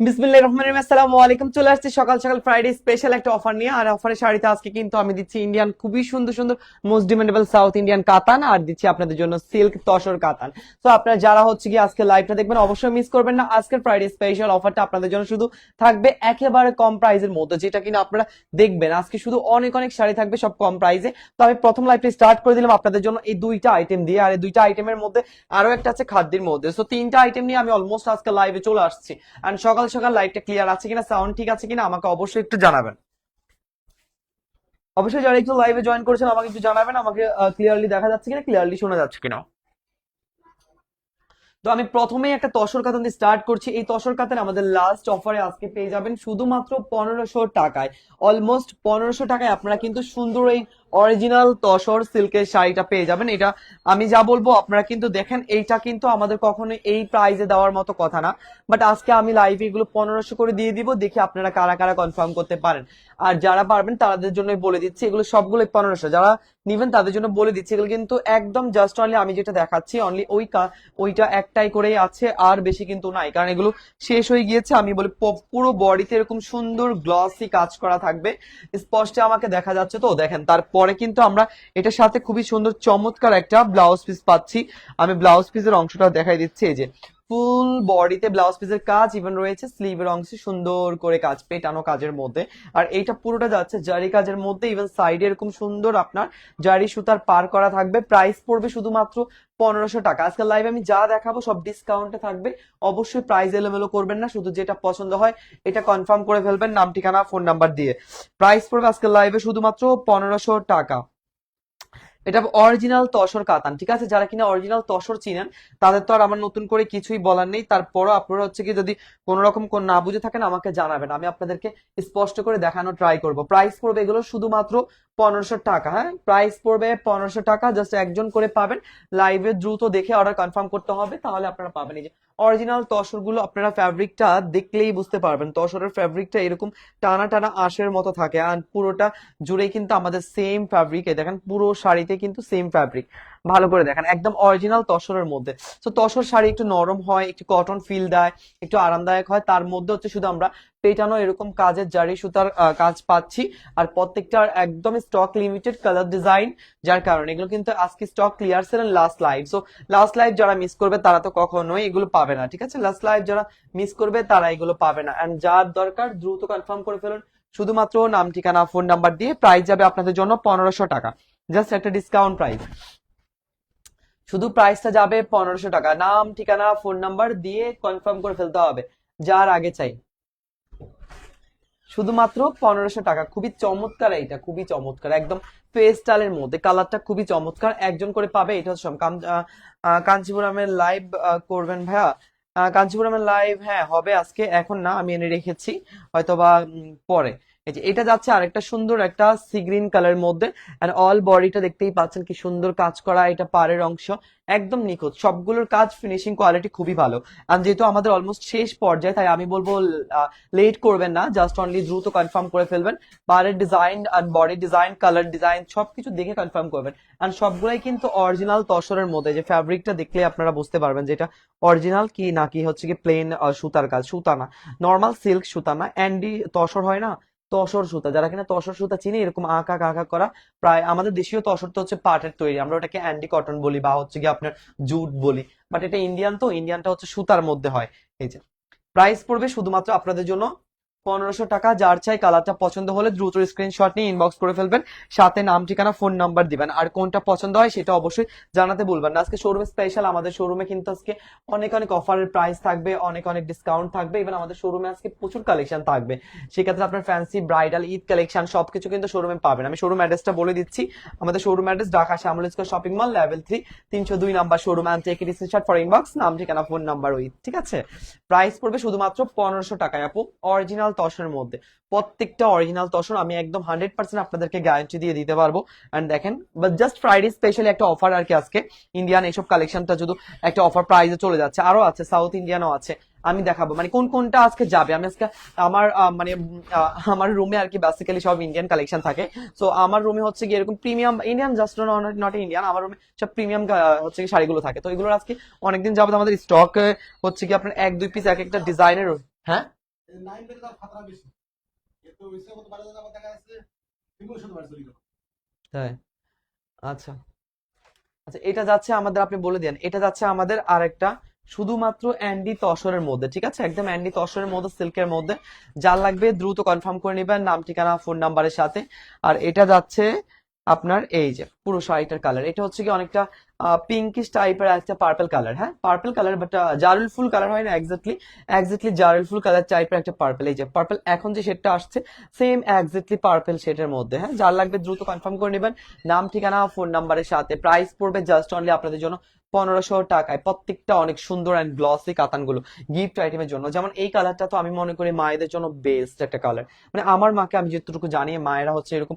আসসালামু আলাইকুম। চলে সকাল সকাল ফ্রাইডে স্পেশাল একটা অফার নিয়ে। আর অফারের শাড়িতে আজকে কিন্তু আমি দিচ্ছি ইন্ডিয়ান খুবই সুন্দর সুন্দর মোস্ট ডিমান্ডেবল সাউথ ইন্ডিয়ান কাতান, আর দিচ্ছি আপনাদের জন্য সিল্ক তসর কাতান। তো আপনারা যারা হচ্ছে কি আজকে লাইভটা দেখবেন, অবশ্যই মিস করবেন না। আজকের ফ্রাইডে স্পেশাল অফারটা আপনাদের জন্য শুধু থাকবে একেবারে কম প্রাইসের মধ্যে, যেটা কিনা আপনারা দেখবেন। আজকে শুধু অনেক অনেক শাড়ি থাকবে সব কম প্রাইসে তো আমি প্রথম লাইভটা স্টার্ট করে দিলাম আপনাদের জন্য এই দুইটা আইটেম দিয়ে। আর এই দুইটা আইটেমের মধ্যে আরও একটা আছে খাদ্যের মধ্যে। তো তিনটা আইটেম নিয়ে আমি অলমোস্ট আজকে লাইভে চলে আসছি। এন্ড সকাল সকাল লাইভটা ক্লিয়ার আছে কিনা সাউন্ড ঠিক আছে কিনা, আমাকে অবশ্যই একটু জানাবেন। অবশ্যই যারা একটু লাইভে জয়েন করেছেন, আমাকে একটু জানাবেন, আমাকে ক্লিয়ারলি দেখা যাচ্ছে কিনা ক্লিয়ারলি শোনা যাচ্ছে কিনা। তো আমি প্রথমেই একটা তসর কাতান দিয়ে স্টার্ট করছি। এই তসর কাতান আমাদের লাস্ট অফারে আজকে পেয়ে যাবেন শুধুমাত্র পনেরোশো টাকায়। অলমোস্ট পনেরোশো টাকায় আপনারা কিন্তু সুন্দর এই অরিজিনাল তসর সিল্কের শাড়িটা পেয়ে যাবেন। এটা আমি যা বলব, আপনারা কিন্তু দেখেন, এইটা কিন্তু আমাদের কখনো এই প্রাইজে দেওয়ার মতো কথা না। বাট আজকে আমি লাইভে এগুলো পনেরোশো করে দিয়ে দিব, দেখি আপনারা কারা কারা কনফার্ম করতে পারেন। আর যারা পারবেন, তাদের জন্য বলে দিচ্ছি, এগুলো সবগুলো পনেরোশো। যারা নিবেন, তাদের জন্য বলে দিচ্ছি, এগুলো কিন্তু একদম জাস্ট অনলি আমি যেটা দেখাচ্ছি অনলি ওই ওইটা একটাই করেই আছে, আর বেশি কিন্তু নাই। কারণ এগুলো শেষ হয়ে গিয়েছে, আমি বলি পুরো বডিতে এরকম সুন্দর গ্লসি কাজ করা থাকবে। স্পষ্ট আমাকে দেখা যাচ্ছে তো, দেখেন, তারপরে কিন্তু আমরা এটার সাথে খুবই সুন্দর চমৎকার একটা ব্লাউজ পিস পাচ্ছি। আমি ব্লাউজ পিসের অংশটা দেখাই দিচ্ছি, এই যে ফুল বডিতে ব্লাউজ পিসের কাজ ইভেন রয়েছে স্লিভের অংশে সুন্দর করে কাজ, পেটানো কাজের মধ্যে। আর এইটা পুরোটা যাচ্ছে জারি কাজের মধ্যে ইভেন সাইডে এরকম সুন্দর আপনার জারি সুতার পার করা থাকবে। প্রাইস পড়বে শুধুমাত্র পনেরোশো টাকা। আজকাল লাইভ আমি যা দেখাবো সব ডিসকাউন্টে থাকবে। অবশ্যই প্রাইস এলোমেলো করবেন না, শুধু যেটা পছন্দ হয় এটা কনফার্ম করে ফেলবেন, নাম, ঠিকানা ফোন নাম্বার দিয়ে। প্রাইস পড়বে আজকাল লাইভে শুধুমাত্র পনেরোশো টাকা। এটা অরিজিনাল তসর কাতান, ঠিক আছে? যারা কিনা অরিজিনাল তসর চিনেন, তাদের তো আর আমার নতুন করে কিছুই বলার নেই। তারপরও আপনারা হচ্ছে কি যদি কোনো রকম কোন না বুঝে থাকেন, আমাকে জানাবেন। আমি আপনাদেরকে স্পষ্ট করে দেখানো ট্রাই করব। প্রাইস পড়বে এগুলো শুধুমাত্র পনেরোশো টাকা হ্যাঁ? প্রাইস পড়বে পনেরোশো টাকা জাস্ট একজন করে পাবেন। লাইভে দ্রুত দেখে অর্ডার কনফার্ম করতে হবে, তাহলে আপনারা পাবেন। এই যে অরিজিনাল তসরগুলো আপনারা ফ্যাব্রিকটা দেখলেই বুঝতে পারবেন। তসরের ফ্যাব্রিকটা এরকম টানা টানা আঁশের মতো থাকে। আর পুরোটা জুড়েই কিন্তু আমাদের সেম ফ্যাব্রিক দেখেন পুরো শাড়িতে কিন্তু সেম ফ্যাব্রিক ভালো করে দেখেন। একদম অরিজিনাল তসরের মধ্যে। তো তসর শাড়ি একটু নরম হয়, একটু কটন ফিল দেয়, একটু আরামদায়ক হয়। তার মধ্যে হচ্ছে শুধু আমরা পেটানো এরকম কাজের জারি সুতার কাজ পাচ্ছি। আর প্রত্যেকটার একদম স্টক লিমিটেড কালার ডিজাইন যার কারণে এগুলো কিন্তু আজকে স্টক ক্লিয়ার ছিলেন last live so last live যারা মিস করবে তারা তো কখনোই এগুলো পাবে না, ঠিক আছে? লাস্ট লাইভ যারা মিস করবে তারা এগুলো পাবে না। এন্ড যার দরকার দ্রুত কনফার্ম করে ফেলুন। শুধুমাত্র নাম, ঠিকানা ফোন নাম্বার দিয়ে প্রাইস যাবে আপনাদের জন্য পনেরোশো টাকা। জাস্ট একটা ডিসকাউন্ট প্রাইস শুধু প্রাইসটা যাবে পনেরোশো টাকা। নাম ঠিকানা ফোন নাম্বার দিয়ে কনফার্ম করে ফেলতে হবে। যার আগে চাই। শুধুমাত্র পনেরোশো টাকা। খুবই চমৎকার এইটা খুবই চমৎকার। একদম পেস্টালের মধ্যে কালারটা খুবই চমৎকার। একজন করে পাবে এটা হচ্ছে আহ, লাইভ করবেন ভাইয়া। কাঞ্চিপুরমের লাইভ হ্যাঁ হবে আজকে। এখন না আমি এনে রেখেছি হয়তোবা পরে। এটা যাচ্ছে আরেকটা সুন্দর একটা সি গ্রিন কালারের মধ্যে এন্ড অল বডিটা দেখতেই পাচ্ছেন কি সুন্দর কাজ করা এটা পাড়ের অংশ, একদম নিখুঁত। সবগুলোর কাজ ফিনিশিং কোয়ালিটি খুবই ভালো। আর যেহেতু আমাদের অলমোস্ট শেষ পর্যায়ে, তাই আমি বলব লেট করবেন না জাস্ট অনলি দ্রুত কনফার্ম করে ফেলবেন। পাড়ের ডিজাইন আর বডি ডিজাইন কালার ডিজাইন সবকিছু দেখে কনফার্ম করবেন। আর সবগুলাই কিন্তু অরিজিনাল তসরের মধ্যে, যে ফ্যাব্রিকটা দেখলে আপনারা বুঝতে পারবেন যে এটা অরিজিনাল কি, নাকি হচ্ছে কি প্লেন সুতার কাজ, সুতা না। নর্মাল সিল্ক সুতা না। অ্যান্ডি তসর হয় না তসর সুতা, যারা কিনা তসর সুতা চিনি, এরকম আঁকা আঁকা করা প্রায় আমাদের দেশীয় তসর তো হচ্ছে পাটের তৈরি। আমরা ওটাকে অ্যান্ডি কটন বলি বা হচ্ছে গিয়ে আপনার জুট বলি। বাট এটা ইন্ডিয়ান তো, ইন্ডিয়ানটা হচ্ছে সুতার মধ্যে হয়। এই যে প্রাইস পড়বে শুধুমাত্র আপনাদের জন্য পনেরোশো টাকা, যার চাই কালারটা পছন্দ হলে দ্রুত স্ক্রিনশট নিয়ে ইনবক্স করে ফেলবেন। সাথে নাম, ঠিকানা ফোন নাম্বার দিবেন। আর কোনটা পছন্দ হয় সেটা অবশ্যই জানাতে বলবেন না। আজকে শোরুমে স্পেশাল আমাদের শোরুমে কিন্তু আজকে অনেক অনেক অফারের প্রাইস থাকবে, অনেক অনেক ডিসকাউন্ট থাকবে। ইভেন আমাদের শোরুমে আজকে প্রচুর কালেকশন থাকবে। সেক্ষেত্রে আপনার ফ্যান্সি ব্রাইডাল ঈদ কালেকশন সবকিছু কিন্তু শোরুমে পাবেন। আমি শোরুম অ্যাড্রেসটা বলে দিচ্ছি। আমাদের showroom address Dhaka Shyamal shopping mall level three তিনশো দুই number showroom and take screenshot for inbox নাম, ঠিকানা ফোন নাম্বার ওই, ঠিক আছে? প্রাইস পড়বে শুধুমাত্র পনেরোশো টাকায়। আপু অরিজিনাল তসরের মধ্যে। প্রত্যেকটা অরিজিনাল তসর আমি একদম হান্ড্রেড পার্সেন্ট আপনাদেরকে গ্যারান্টি দিয়ে দিতে পারব। অ্যান্ড দেখেন বাট জাস্ট ফ্রাইডে স্পেশালি একটা অফার আর কি আজকে। ইন্ডিয়ান এইসব কালেকশনটা শুধু একটা অফার প্রাইজে চলে যাচ্ছে। আরও আছে সাউথ ইন্ডিয়ানও আছে। আমি দেখাবো। মানে কোন কোনটা আজকে যাবে? আমি আজকে আমার মানে আমার রুমে আর কি বেসিক্যালি সব ইন্ডিয়ান কালেকশন থাকে। সো আমার রুমে হচ্ছে কি এরকম premium Indian just not Indian আমার রুমে সব প্রিমিয়াম হচ্ছে কি শাড়িগুলো থাকে। তো এগুলোর আজকে অনেকদিন যাবত আমাদের স্টক হচ্ছে কি আপনার এক, দুই পিস এক একটা ডিজাইনের হ্যাঁ? তাই? আচ্ছা। আচ্ছা এটা যাচ্ছে আমাদের, আপনি বলে দেন এটা যাচ্ছে আমাদের আরেকটা, শুধুমাত্র অ্যান্ডি তসরের মধ্যে, ঠিক আছে? একদম অ্যান্ডি তসরের মধ্যে, সিল্কের মধ্যে। যার লাগবে দ্রুত কনফার্ম করে নেবেন, নাম, ঠিকানা, ফোন নাম্বারের সাথে। আর এটা যাচ্ছে আপনার, এই যে, পুরো শাড়িটার কালার এটা হচ্ছে কি অনেকটা পিঙ্কিশ টাইপের একটা পার্পল কালার হ্যাঁ? পার্পল কালার বাট জারুল ফুল কালার হয় না এক্স্যাক্টলি এক্স্যাক্টলি জারুল ফুল কালার টাইপের একটা পার্পল এই যে পার্পল এখন যে শেডটা আসছে সেম এক্স্যাক্টলি পার্পল শেডের মধ্যে হ্যাঁ? যার লাগবে দ্রুত কনফার্ম করে নেবেন। নাম, ঠিকানা ফোন নাম্বারের সাথে প্রাইস পড়বে জাস্ট অনলি আপনাদের জন্য পনেরোশো টাকায় প্রত্যেকটা অনেক সুন্দর অ্যান্ড গ্লসি কাতানগুলো গিফট আইটেমের জন্য। যেমন এই কালারটা তো আমি মনে করি মায়েদের জন্য বেস্ট একটা কালার মানে আমার মাকে আমি যতটুকু জানি, মায়েরা হচ্ছে এরকম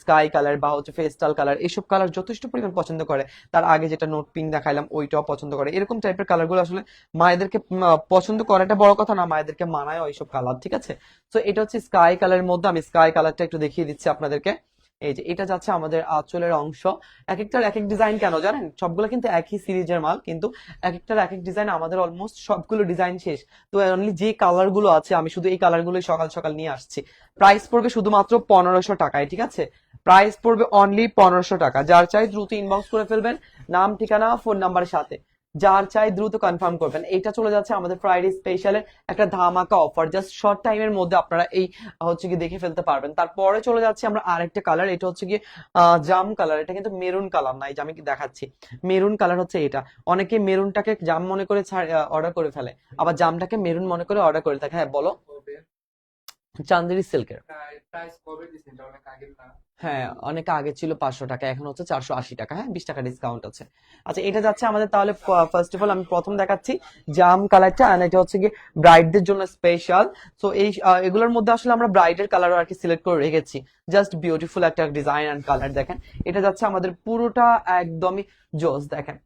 স্কাই কালার বা হচ্ছে ফেস্টাল কালার এইসব কালার যথেষ্ট পরিমাণ পছন্দ করে। তার আগে যেটা নোট পিঙ্ক দেখাইলাম, ওইটাও পছন্দ করে। এরকম টাইপের কালারগুলো আসলে মায়েদেরকে পছন্দ করাটা বড় কথা না, মায়েদেরকে মানায় ওইসব কালার ঠিক আছে? তো এটা হচ্ছে স্কাই কালারের মধ্যে আমি স্কাই কালারটা একটু দেখিয়ে দিচ্ছি আপনাদেরকে। এই যে, এটা যাচ্ছে আমাদের আঁচলের অংশ। এক একটার এক এক ডিজাইন কেন জানেন? সবগুলো কিন্তু একই সিরিজের মাল, কিন্তু এক একটার এক এক ডিজাইন আমাদের অলমোস্ট সবগুলো ডিজাইন শেষ। তো অনলি যে কালারগুলো আছে, আমি শুধু এই কালার গুলোই সকাল সকাল নিয়ে আসছি। প্রাইস পড়বে শুধুমাত্র পনেরোশো টাকায়, ঠিক আছে? প্রাইস পড়বে অনলি পনেরোশো টাকা। যার চাই দ্রুত ইনবক্স করে ফেলবেন। নাম, ঠিকানা ফোন নাম্বারের সাথে। যার চাই দ্রুত কনফার্ম করবেন। এটা চলে যাচ্ছে আমাদের ফ্রাইডে স্পেশালের একটা ধামাকা অফার জাস্ট শর্ট টাইমের মধ্যে আপনারা এই হচ্ছে কি দেখে ফেলতে পারবেন। তারপরে চলে যাচ্ছে আমরা আরেকটা কালার এটা হচ্ছে কি জাম কালার এটা কিন্তু মেরুন কালার না এই যে আমি কি দেখাচ্ছি। মেরুন কালার হচ্ছে এটা। অনেকে মেরুনটাকে জাম মনে করে অর্ডার করে ফেলে। আবার জামটাকে মেরুন মনে করে অর্ডার করে থাকে। হ্যাঁ বলো। চান্দেরি সিল্কের প্রাইস কবে দিছেন? অনেক আগে না হ্যাঁ অনেক আগে ছিল পাঁচশো টাকা, এখন হচ্ছে চারশো আশি টাকা। হ্যাঁ বিশ টাকা ডিসকাউন্ট আছে। আচ্ছা এটা যাচ্ছে আমাদের তাহলে ফার্স্ট অফ অল আমি প্রথম দেখাচ্ছি জাম কালারটা আর এটা হচ্ছে কি ব্রাইডদের জন্য স্পেশাল তো এই এগুলোর মধ্যে আসলে আমরা ব্রাইডের কালার আর কি সিলেক্ট করে রেখেছি। জাস্ট বিউটিফুল একটা ডিজাইন অ্যান্ড কালার দেখেন। এটা যাচ্ছে আমাদের পুরোটা একদমই জোস, দেখেন।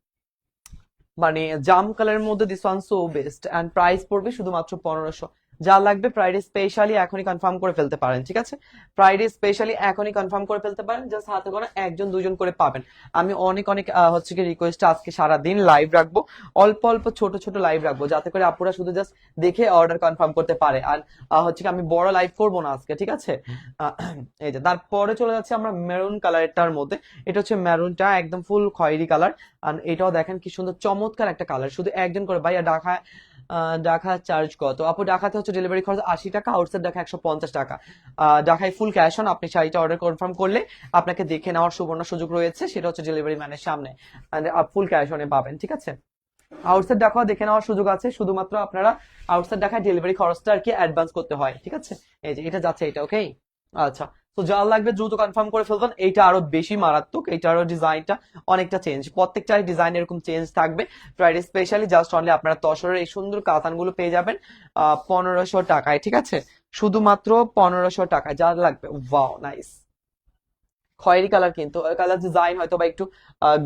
মানে জাম কালারের মধ্যে this one so best and price পড়বে শুধুমাত্র পনেরোশো। যা লাগবে ফ্রাইডে স্পেশালি এখনই কনফার্ম করে ফেলতে পারেন ঠিক আছে? ফ্রাইডে স্পেশালি এখনই কনফার্ম করে ফেলতে পারেন জাস্ট হাতে করে একজন দুজন করে পাবেন। আমি অনেক অনেক হচ্ছে কি রিকোয়েস্ট আজকে সারা দিন লাইভ রাখব অল্প অল্প ছোট ছোট লাইভ রাখব যাতে করে আপুরা শুধু জাস্ট দেখে অর্ডার কনফার্ম করতে পারে। আর হচ্ছে কি আমি বড় লাইভ করব না আজকে ঠিক আছে? এই যে তারপরে চলে যাচ্ছে আমরা মেরুন কালারটার মধ্যে। এটা হচ্ছে মেরুনটা একদম ফুল খয়েরি কালার আর এটাও দেখেন কি সুন্দর চমৎকার একটা কালার শুধু একজন করে ভাইয়া ঢাকা আহ, ঢাকা চার্জ কত? আপু ঢাকাতে হচ্ছে ডেলিভারি খরচ আশি টাকা আউটসাইড ঢাকা একশো পঞ্চাশ টাকা। ঢাকায় ফুল ক্যাশ অন আপনি শাড়িটা অর্ডার কনফার্ম করলে আপনাকে দেখে নেওয়ার সুবর্ণ সুযোগ রয়েছে, সেটা হচ্ছে ডেলিভারি ম্যানের সামনে। ফুল ক্যাশ অনে পাবেন, ঠিক আছে? আউটসাইড ঢাকাও দেখে নেওয়ার সুযোগ আছে, শুধুমাত্র আপনারা আউটসাইড ঢাকায় ডেলিভারি খরচটা আর কি অ্যাডভান্স করতে হয়, ঠিক আছে? এই যে, এটা যাচ্ছে, এটা ওকে আচ্ছা। তো যা লাগবে দ্রুত কনফার্ম করে ফেলবেন। এইটা আরও বেশি মারাত্মক। এইটারও ডিজাইনটা অনেকটা চেঞ্জ প্রত্যেকটাই ডিজাইন এরকম চেঞ্জ থাকবে। ফ্রাইডে স্পেশালি জাস্ট অনলি আপনারা তসরের এই সুন্দর কাতানগুলো পেয়ে যাবেন পনেরোশো টাকায়, ঠিক আছে? শুধুমাত্র পনেরোশো টাকা যা লাগবে ওয়াও নাইস খয়েরি কালার কিন্তু। কালার ডিজাইন হয়তো বা একটু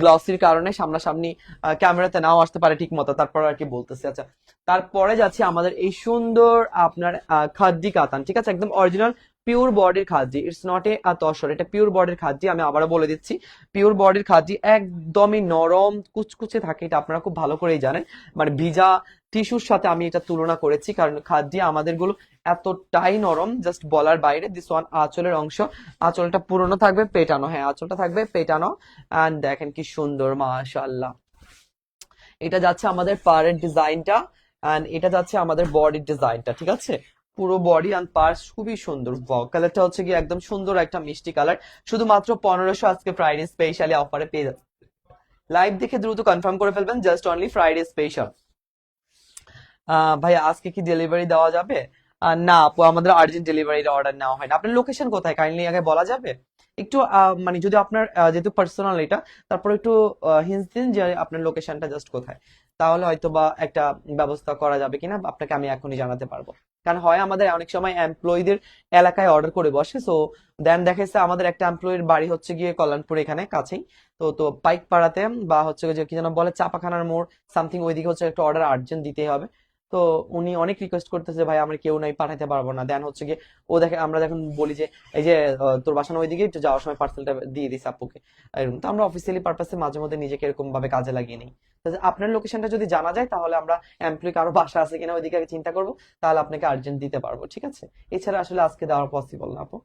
গ্লসির কারণে সামনাসামনি ক্যামেরাতে নাও আসতে পারে ঠিক মতো। তারপর আর কি বলতেছি। আচ্ছা তারপরে যাচ্ছে আমাদের এই সুন্দর আপনার খাদ্দি কাতান, ঠিক আছে? একদম অরিজিনাল পিওর বডির খাদ্যি ইটস নট এ তসর এটা পিওর বডির খাদ্যি, আমি আবারও বলে দিচ্ছি। পিওর বডির খাদ্যি একদমই নরম, কুচকুচে থাকে, এটা আপনারা খুব ভালো করেই জানেন। মানে ভিজা টিস্যুর সাথে আমি এটা তুলনা করেছি, কারণ খাদ্যি আমাদেরগুলো এতটাই নরম জাস্ট বলার বাইরে দিস ওয়ান আঁচলের অংশ। আঁচলটা পুরনো থাকবে, পেটানো হ্যাঁ আঁচলটা থাকবে, পেটানো। অ্যান্ড দেখেন কি সুন্দর, মাশাআল্লাহ। এটা যাচ্ছে আমাদের পাড়ের ডিজাইনটা অ্যান্ড এটা যাচ্ছে আমাদের বডির ডিজাইনটা ঠিক আছে? পুরো বডি অ্যান্ড পার্স খুবই সুন্দর কালারটা হচ্ছে কি একদম সুন্দর একটা মিষ্টি কালার শুধুমাত্র পনেরোশো আজকে ফ্রাইডে স্পেশালি অফারে পেয়ে যাচ্ছে লাইভ দেখে দ্রুত কনফার্ম করে ফেলবেন জাস্ট অনলি ফ্রাইডে স্পেশাল ভাই, আজকে কি ডেলিভারি দেওয়া যাবে? না আপু, আমাদের আর্জেন্ট ডেলিভারির অর্ডার নেওয়া হয় না আপনার লোকেশন কোথায়? কাইন্ডলি আগে বলা যাবে? একটু মানে যদি আপনার যেহেতু পার্সোনাল এটা, তারপর একটু হিন্স দিন যে আপনার লোকেশনটা জাস্ট কোথায়। তাহলে হয়তো বা একটা ব্যবস্থা করা যাবে কিনা, আপনাকে আমি এখনই জানাতে পারব। কারণ হয় আমাদের অনেক সময় এমপ্লয়ীদের এলাকায় অর্ডার করে বসে সো দেন দেখা যাচ্ছে আমাদের একটা এমপ্লয়ের বাড়ি হচ্ছে গিয়ে কল্যাণপুর এখানে কাছেই। তো তো পাইক পাড়াতে বা হচ্ছে যে কি যেন বলে চাপাখানার মোড় সামথিং ওইদিকে হচ্ছে একটা অর্ডার আর্জেন্ট দিতে হবে। তো উনি অনেক রিকোয়েস্ট করতেছে, ভাই, আমরা কেউ নাই পাঠাতে পারব না। দেন হচ্ছে গিয়ে ও দেখে, আমরা যখন বলি যে, এই যে তোর বাসানো ওইদিকে একটু যাওয়ার সময় পার্সেলটা দিয়ে দিস আপুকে। এরকম তো আমরা অফিসিয়ালি পারপাসে মাঝে মধ্যে নিজেকে এরকম ভাবে কাজে লাগিয়ে নিই। আপনার লোকেশনটা যদি জানা যায়, তাহলে আমরা এমপ্লয় কারও বাসা আছে কিনা ওইদিকে আগে চিন্তা করব, তাহলে আপনাকে আর্জেন্ট দিতে পারব, ঠিক আছে? এছাড়া আসলে আজকে দেওয়া পসিবল না, আপু।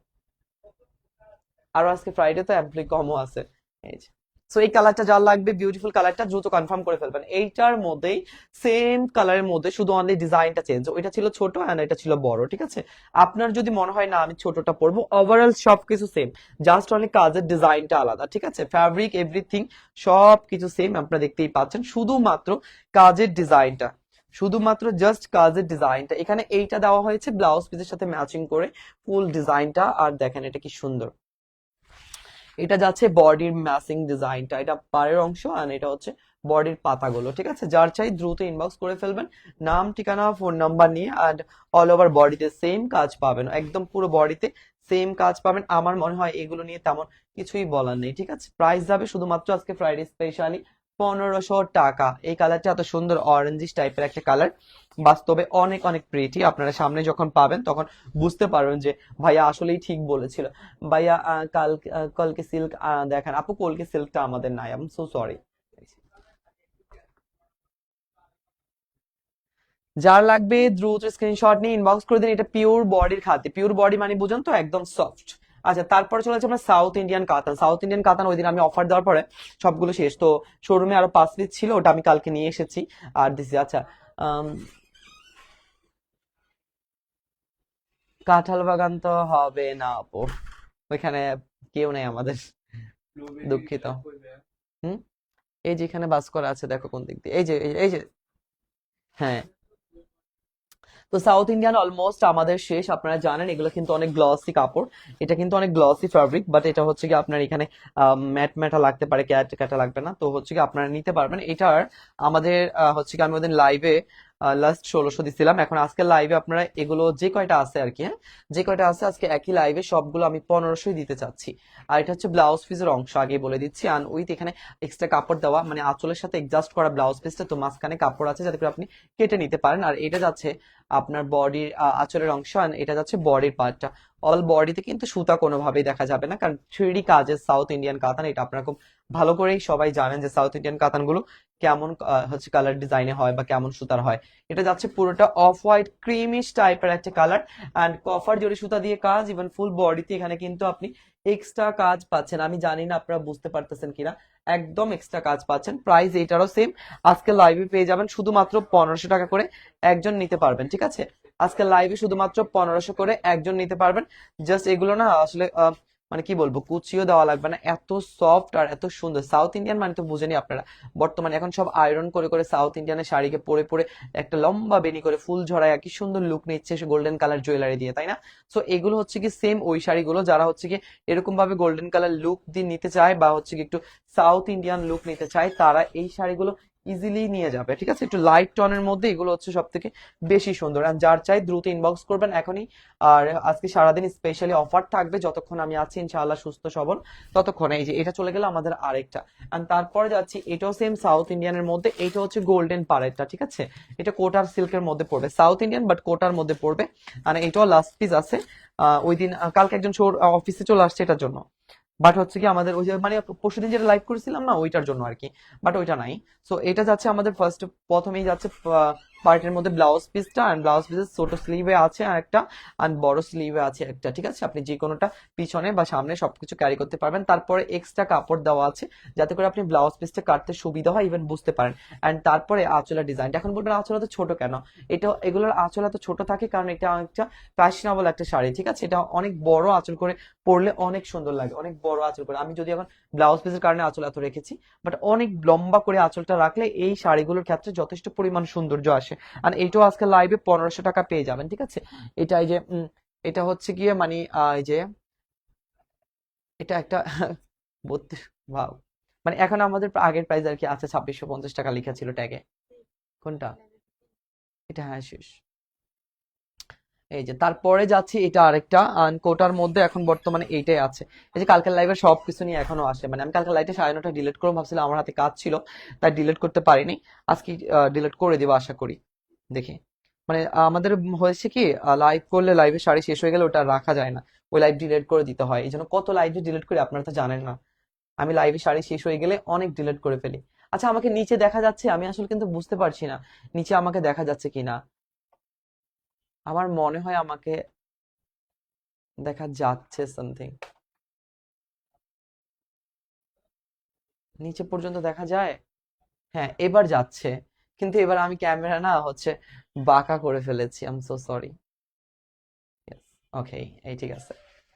আরও আজকে ফ্রাইডে তো এমপ্লয় কমও আছে। এই যে। সো এই কালারটা যা লাগবে বিউটিফুল কালারটা দ্রুত কনফার্ম করে ফেলবেন। এইটার মধ্যেই সেম কালারের মধ্যে শুধু অনলি ডিজাইনটা চেঞ্জ ওইটা ছিল ছোট এন্ড এটা ছিল বড়, ঠিক আছে? আপনার যদি মনে হয়, না, আমি ছোটটা পরবো ওভারঅল সবকিছু সেম জাস্ট অনলি কাজের ডিজাইনটা আলাদা, ঠিক আছে? ফ্যাব্রিক এভরিথিং সব কিছু সেম আপনারা দেখতেই পাচ্ছেন। শুধুমাত্র কাজের ডিজাইনটা শুধুমাত্র জাস্ট কাজের ডিজাইনটা এখানে এইটা দেওয়া হয়েছে ব্লাউজ পিসের সাথে ম্যাচিং করে ফুল ডিজাইনটা আর দেখেন এটা কি সুন্দর। এটা যাচ্ছে বডির ম্যাচিং ডিজাইনটা। এটা পাড়ের অংশ আর এটা হচ্ছে বডির পাতাগুলো, ঠিক আছে? যার চাই দ্রুত ইনবক্স করে ফেলবেন। নাম, ঠিকানা ফোন নাম্বার নিয়ে অ্যান্ড অল ওভার বডিতে সেম কাজ পাবেন। একদম পুরো বডিতে সেম কাজ পাবেন। আমার মনে হয় এগুলো নিয়ে তেমন কিছুই বলার নেই, ঠিক আছে? প্রাইস যাবে শুধুমাত্র আজকে ফ্রাইডে স্পেশালি পনেরোশো টাকা। এই কালারটা এত সুন্দর অরেঞ্জিশ টাইপের একটা কালার বাস্তবে অনেক অনেক প্রিটি আপনারা সামনে যখন পাবেন তখন বুঝতে পারবেন যে ভাইয়া আসলেই ঠিক বলেছিল। ভাইয়া কাল কলকে সিল্ক দেখেন, আপু কলকে সিল্কটা আমাদের নাই। আই সো সরি যার লাগবে দ্রুত স্ক্রিনশট নিয়ে ইনবক্স করে দিন। এটা পিওর বডির খাতে পিওর বডি মানে বুঝুন তো, একদম সফট আচ্ছা তারপরে চলে যাচ্ছে আমরা South Indian katan South Indian katan ওই দিন আমি অফার দেওয়ার পরে সবগুলো শেষ। তো শোরুমে আরও পাঁচ পিস ছিল, ওটা আমি কালকে নিয়ে এসেছি। আর দিছি আচ্ছা আম, কাঁঠাল বাগান তো হবে না আপু ওইখানে কেউ নেই আমাদের দুঃখিত। এই যে এখানে বাস করা আছে দেখো কোন দিক দিয়ে। এই যে এই যে- হ্যাঁ। তো সাউথ ইন্ডিয়ান অলমোস্ট আমাদের শেষ আপনারা জানেন এগুলো কিন্তু অনেক গ্লসি কাপড়। এটা কিন্তু অনেক গ্লসি ফ্যাব্রিক বাট এটা হচ্ছে কি আপনার এখানে ম্যাট ম্যাটা লাগতে পারে ক্যাট ক্যাটা লাগবে না। তো হচ্ছে কি আপনারা নিতে পারবেন। এটার আমাদের হচ্ছে কি আমি ওদের লাইভে লাস্ট ষোলোশো দিছিলাম। এখন আজকে লাইভে আপনারা এগুলো যে কয়টা আছে আর কি হ্যাঁ? যে কয়টা আছে আজকে একই লাইভে সবগুলো আমি পনেরোশোই দিতে চাচ্ছি। আর এটা হচ্ছে ব্লাউজ পিসের অংশ আগে বলে দিচ্ছি। আর উইথ এখানে এক্সট্রা কাপড় দেওয়া মানে আঁচলের সাথে এডজাস্ট করা ব্লাউজ পিসটা তো মাঝখানে কাপড় আছে যাতে করে আপনি কেটে নিতে পারেন। আর এটা যাচ্ছে আপনার বডির আঁচলের অংশ আর এটা যাচ্ছে বডির পার্টটা অল বডিতে কিন্তু সুতা কোনোভাবেই দেখা যাবে না। কারণ থ্রিডি কাজের সাউথ ইন্ডিয়ান কাতান, এটা আপনারা খুব ভালো করেই সবাই জানেন যে সাউথ ইন্ডিয়ান কাতানগুলো কেমন হচ্ছে কালার ডিজাইনে হয় বা কেমন সুতার হয়। এটা যাচ্ছে পুরোটা অফ হোয়াইট ক্রিমিশ টাইপের একটা কালার অ্যান্ড কফার জরি সুতা দিয়ে কাজ ইভেন ফুল বডিতে এখানে কিন্তু আপনি এক্সট্রা কাজ পাচ্ছেন। আমি জানি না আপনারা বুঝতে পারতেছেন কিনা একদম এক্সট্রা কাজ পাচ্ছেন। প্রাইস এটারও সেম আজকে লাইভে পেয়ে যাবেন শুধুমাত্র পনেরোশো টাকা করে একজন নিতে পারবেন ঠিক আছে? আজকে লাইভে শুধুমাত্র পনেরোশো করে একজন নিতে পারবেন। জাস্ট এগুলো না আসলে আহ, মানে কি বলব, কুচিও দেওয়া লাগবে না। এত সফট আর এত সুন্দর। সাউথ ইন্ডিয়ান মানে তো বুঝেনি আপনারা। বর্তমানে এখন সব আয়রন করে করে সাউথ ইন্ডিয়ানের শাড়িকে পরে পরে একটা লম্বা বেনি করে ফুল ঝরায় কি সুন্দর লুক নিচ্ছে সে গোল্ডেন কালার জুয়েলারি দিয়ে, তাই না? সো এগুলো হচ্ছে কি সেম ওই শাড়িগুলো যারা হচ্ছে কি এরকম ভাবে গোল্ডেন কালার লুক দিয়ে নিতে চায় বা হচ্ছে কি একটু সাউথ ইন্ডিয়ান লুক নিতে চায়, তারা এই শাড়িগুলো ইজিলি নিয়ে যাবে, ঠিক আছে? একটু লাইট টনের মধ্যে এগুলো হচ্ছে সব থেকে বেশি সুন্দর। আর যার চাই দ্রুত ইনবক্স করবেন এখনই। আর আজকে সারাদিন স্পেশালি অফার থাকবে, যতক্ষণ আমি আছি, ইনশাআল্লাহ সুস্থ, সবল, ততক্ষণ। এই যে, এটা চলে গেল আমাদের আরেকটা। আর তারপরে যাচ্ছি, এটাও সেম সাউথ ইন্ডিয়ানের মধ্যে, এটা হচ্ছে গোল্ডেন পাড়েরটা, ঠিক আছে? এটা কোটার সিল্কের মধ্যে পড়বে। সাউথ ইন্ডিয়ান বাট কোটার মধ্যে পড়বে। আর এটাও লাস্ট পিস আছে। ওই দিন কালকে একজন অফিসে চলে আসছে এটার জন্য। বাট হচ্ছে কি আমাদের ওই যে মানে পরশুদিন যেটা লাইভ করেছিলাম না, ওইটার জন্য আর কি। বাট ওইটা নাই। সো এটা যাচ্ছে আমাদের ফার্স্ট প্রথমেই যাচ্ছে পার্টের মধ্যে ব্লাউজ পিসটা অ্যান্ড ব্লাউজ পিসের ছোট স্লিভে আছে আর একটা আর বড় স্লিভে আছে একটা, ঠিক আছে? আপনি যে কোনোটা পিছনে বা সামনে সবকিছু ক্যারি করতে পারবেন। তারপরে এক্সট্রা কাপড় দেওয়া আছে যাতে করে আপনি ব্লাউজ পিসটা কাটতে সুবিধা হয় ইভেন বুঝতে পারেন। অ্যান্ড তারপরে আঁচলের ডিজাইনটা এখন বলবেন আঁচল তো ছোট কেন? এটা, এগুলোর আঁচল এত ছোট থাকে কারণ এটা অনেকটা ফ্যাশনেবল একটা শাড়ি, ঠিক আছে? এটা অনেক বড় আঁচল করে পরলে অনেক সুন্দর লাগে, অনেক বড় আঁচল করে। আমি যদি এখন ব্লাউজ পিসের কারণে আঁচল এত রেখেছি বাট অনেক লম্বা করে আঁচলটা রাখলে এই শাড়িগুলোর ক্ষেত্রে যথেষ্ট পরিমাণ সৌন্দর্য আসে। আর এইটাও আজকে লাইভে পনেরোশো টাকা পেয়ে যাবেন, ঠিক আছে? এটা এই যে এটা হচ্ছে গিয়ে মানে এই যে, এটা একটা বত্রিশ ভাও মানে এখন আমাদের আগের প্রাইস আর কি আছে ছাব্বিশশো পঞ্চাশ টাকা লেখা ছিল ট্যাগে কোনটা? এটা হ্যাঁ শেষ। এই যে, তারপরে যাচ্ছি, এটা আরেকটা কোটার মধ্যে এখন বর্তমানে এইটাই আছে। এই যে, কালকের লাইভে সব কিছু নিয়ে এখনও আসে মানে আমি কালকের লাইভে সাড়ে নটা ডিলিট করব, ভাবছিলাম আমার হাতে কাজ ছিল, তাই ডিলিট করতে পারিনি। আজকে ডিলিট করে দেবো, আশা করি। দেখি। মানে আমাদের হয়েছে কি লাইভ করলে লাইভে শাড়ি শেষ হয়ে গেলে ওটা রাখা যায় না। ওই লাইভ ডিলিট করে দিতে হয়। এই জন্য কত লাইভ ডিলিট করি, আপনারা তো জানেন না। আমি লাইভে শাড়ি শেষ হয়ে গেলে অনেক ডিলিট করে ফেলি। আচ্ছা আমাকে নিচে দেখা যাচ্ছে, আমি আসলে কিন্তু বুঝতে পারছি না, নিচে আমাকে দেখা যাচ্ছে কিনা। আমার মনে হয় আমাকে দেখা যাচ্ছে সামথিং নিচে পর্যন্ত দেখা যায়? হ্যাঁ এবার যাচ্ছে। কিন্তু এবার আমি ক্যামেরা না হচ্ছে বাঁকা করে ফেলেছি। I am so sorry okay এই ঠিক আছে।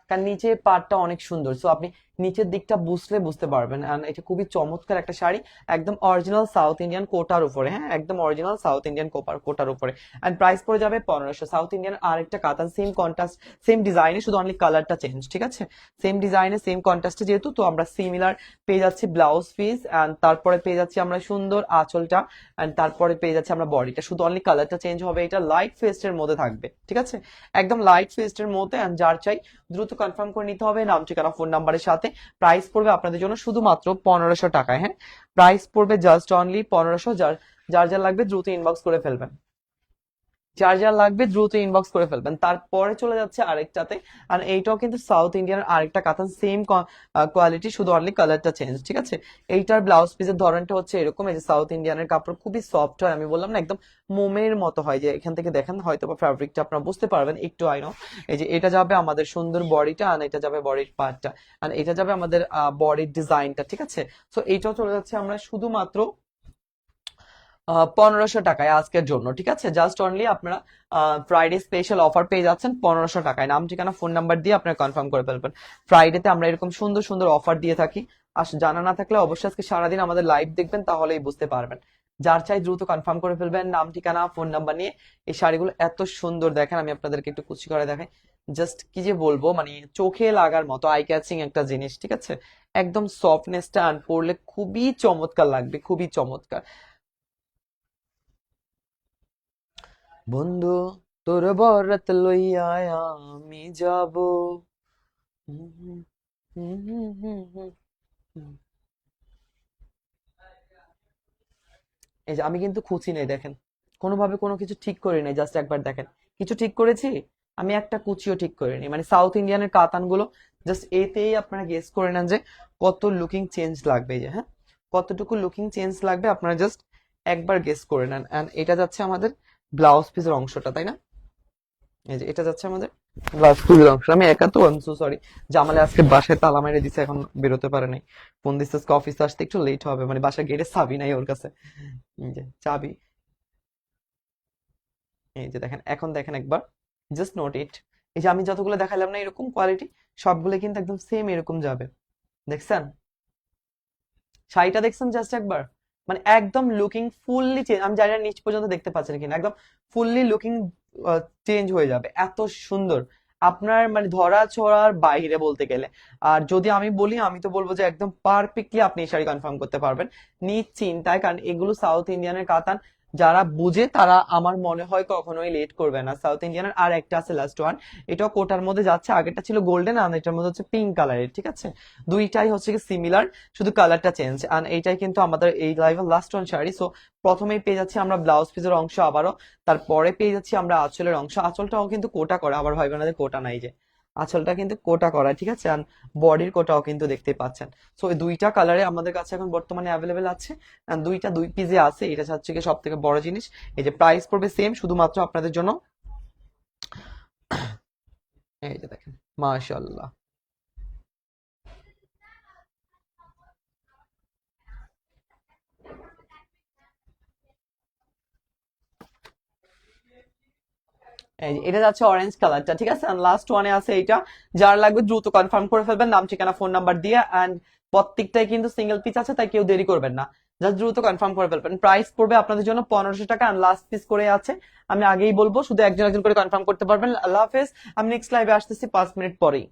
কারণ নিচে পার্টটা অনেক সুন্দর। সো আপনি নিচের দিকটা বুঝলে বুঝতে পারবেন। আর এটা খুবই চমৎকার একটা শাড়ি, একদম অরিজিনাল সাউথ ইন্ডিয়ান কোটার উপরে হ্যাঁ? একদম অরিজিনাল সাউথ ইন্ডিয়ান কোপার কোটার উপরে। অ্যান্ড প্রাইস পড়ে যাবে পনেরোশো। সাউথ ইন্ডিয়ান আরেকটা কাতান সেম কন্ট্রাস্ট সেম ডিজাইনে শুধু অনলি কালারটা চেঞ্জ ঠিক আছে? সেম ডিজাইনে সেম কন্ট্রাস্টে যেহেতু, তো আমরা সিমিলার পেয়ে যাচ্ছি ব্লাউজ পিস অ্যান্ড তারপরে পেয়ে যাচ্ছি আমরা সুন্দর আঁচলটা অ্যান্ড তারপরে পেয়ে যাচ্ছি আমরা বডিটা শুধু অনলি কালারটা চেঞ্জ হবে, এটা লাইট ফেস্টের মধ্যে থাকবে, ঠিক আছে? একদম লাইট ফেস্টের মধ্যে অ্যান্ড যার চাই দ্রুত কনফার্ম করে নিতে হবে। নাম, ঠিকানা ফোন নাম্বারের সাথে। প্রাইস পড়বে আপনাদের জন্য শুধুমাত্র পনেরোশো টাকায় হ্যাঁ? প্রাইস পড়বে জাস্ট অনলি পনেরোশো। যার যার যার লাগবে দ্রুত ইনবক্স করে ফেলবেন। যার যার লাগবে দ্রুত ইনবক্স করে ফেলবেন। তারপরে চলে যাচ্ছে আরেকটাতে, আর এইটাও কিন্তু সাউথ ইন্ডিয়ান আরেকটা কাতান সেম কোয়ালিটি শুধু অনলি কালারটা চেঞ্জ ঠিক আছে? এইটার ব্লাউজ পিসের ধরনটা হচ্ছে এরকম, এই যে সাউথ ইন্ডিয়ানের কাপড় খুবই সফট হয়, আমি বললাম না, একদম মোমের মতো হয়, যে এখান থেকে দেখেন হয়তো বা ফ্যাব্রিকটা আপনারা বুঝতে পারবেন, একটু আই নো এই যে এটা যাবে আমাদের সুন্দর বডিটা আর এটা যাবে বডির পার্টটা আর এটা যাবে আমাদের বডির ডিজাইনটা ঠিক আছে? তো এইটাও চলে যাচ্ছে আমরা শুধুমাত্র পনেরোশো টাকায় আজকের জন্য, ঠিক আছে? জাস্ট অনলি আপনারা ফ্রাইডে স্পেশাল অফার পেয়ে যাচ্ছেন পনেরোশো টাকায়। নাম, ঠিকানা ফোন নাম্বার দিয়ে আপনারা কনফার্ম করে ফেলবেন। ফ্রাইডেতে আমরা এরকম সুন্দর সুন্দর অফার দিয়ে থাকি। আর জানা না থাকলে অবশ্যই আজকে সারাদিন আমাদের লাইভ দেখবেন, তাহলেই বুঝতে পারবেন। যার চাই দ্রুত কনফার্ম করে ফেলবেন, নাম, ঠিকানা ফোন নাম্বার নিয়ে। এই শাড়িগুলো এত সুন্দর, দেখেন, আমি আপনাদেরকে একটু কুচি করে দেখাই। জাস্ট কি যে বলব মানে চোখে লাগার মতো আই ক্যাচিং একটা জিনিস, ঠিক আছে? একদম সফটনেসটা আন পরলে খুবই চমৎকার লাগবে, খুবই চমৎকার। বন্ধু, তোর বরাত লইয়া আমি যাব। এই যে আমি কিন্তু খুঁজি নেই, দেখেন। কোনোভাবে কোনো কিছু ঠিক করি নাই জাস্ট একবার দেখেন। কিছু ঠিক করেছি? আমি একটা কুচিও ঠিক করে নিই মানে সাউথ ইন্ডিয়ানের কাতানগুলো জাস্ট এতেই আপনারা গেস করে নেন যে কত লুকিং চেঞ্জ লাগবে যে হ্যাঁ? কতটুকু লুকিং চেঞ্জ লাগবে আপনারা জাস্ট একবার গেস করে নেন। এন্ড এটা যাচ্ছে আমাদের ব্লাউজ পিসের অংশটা, তাই না? এই যে, এটা যাচ্ছে আমাদের ব্লাউজ পিসের অংশ। আমি একা তো আই সো সরি জামালে আজকে বাসায় তালা মেরে দিছে, এখন বেরোতে পারে নাই। ফোন দিচ্ছে আজকে অফিসে আসতে একটু লেট হবে মানে বাসায় গেটে চাবি নাই ওর কাছে। যে, চাবি। এই যে দেখেন, এখন দেখেন একবার। জাস্ট নোট ইট এই যে আমি যতগুলো দেখালাম না, এরকম কোয়ালিটি সবগুলো কিন্তু একদম সেম এরকম যাবে। দেখছেন? শাড়িটা দেখছেন জাস্ট একবার? মানে একদম লুকিং ফুললি চেঞ্জ আমি জানি না নিচ পর্যন্ত দেখতে পাচ্ছেন কিনা, একদম ফুললি লুকিং চেঞ্জ হয়ে যাবে, এত সুন্দর। আপনার মানে ধরা ছোঁয়ার বাইরে বলতে গেলে। আর যদি আমি বলি, আমি তো বলব যে একদম পারফেক্টলি আপনি এই শাড়ি কনফার্ম করতে পারবেন। নিজ চিন্তায় কারণ এগুলো সাউথ ইন্ডিয়ানের কাতান যারা বুঝে, তারা আমার মনে হয় কখনোই লেট করবে না। সাউথ ইন্ডিয়ানের আর একটা আছে লাস্ট ওয়ান এটাও কোটার মধ্যে যাচ্ছে। আগেরটা ছিল গোল্ডেন আর এটার মধ্যে হচ্ছে পিঙ্ক কালারের ঠিক আছে? দুইটাই হচ্ছে কি সিমিলার শুধু কালারটা চেঞ্জ আর এইটাই কিন্তু আমাদের এই লাইভের লাস্ট ওয়ান শাড়ি। সো প্রথমেই পেয়ে যাচ্ছি আমরা ব্লাউজ পিসের অংশ আবারও। তারপরে পেয়ে যাচ্ছি আমরা আঁচলের অংশ। আঁচলটাও কিন্তু কোটা করা, আবার ভাই বোনাদের কোটা নাই যে। আঁচলটা কিন্তু কোটা করা, ঠিক আছে? আর বডির কোটাও কিন্তু দেখতে পাচ্ছেন। সো এই দুইটা কালারে আমাদের কাছে এখন বর্তমানে অ্যাভেলেবেল আছে। দুইটা, দুই পিজে আছে। এটা হচ্ছে কি সব থেকে বড় জিনিস। এই যে প্রাইস পড়বে সেম শুধুমাত্র আপনাদের জন্য। এই যে দেখেন, মাশাআল্লাহ। এটা যাচ্ছে অরেঞ্জ ঠিক আছে? লাস্ট আছে এটা যার লাগবে দ্রুত কনফার্ম করে ফেলবেন, নাম, ঠিকানা ফোন নাম্বার দিয়ে। প্রত্যেকটাই কিন্তু সিঙ্গেল আছে, তাই কেউ দেরি করবেন না। জাস্ট দ্রুত কনফার্ম করে ফেলবেন। প্রাইস পড়বে আপনাদের জন্য পনেরোশো টাকা লাস্ট পিস করে আছে। আমি আগেই বলব, শুধু একজন একজন করে কনফার্ম করতে পারবেন। আল্লাহ হাফেজ। আমি নেক্সট লাইভে আসতেছি পাঁচ মিনিট পরেই।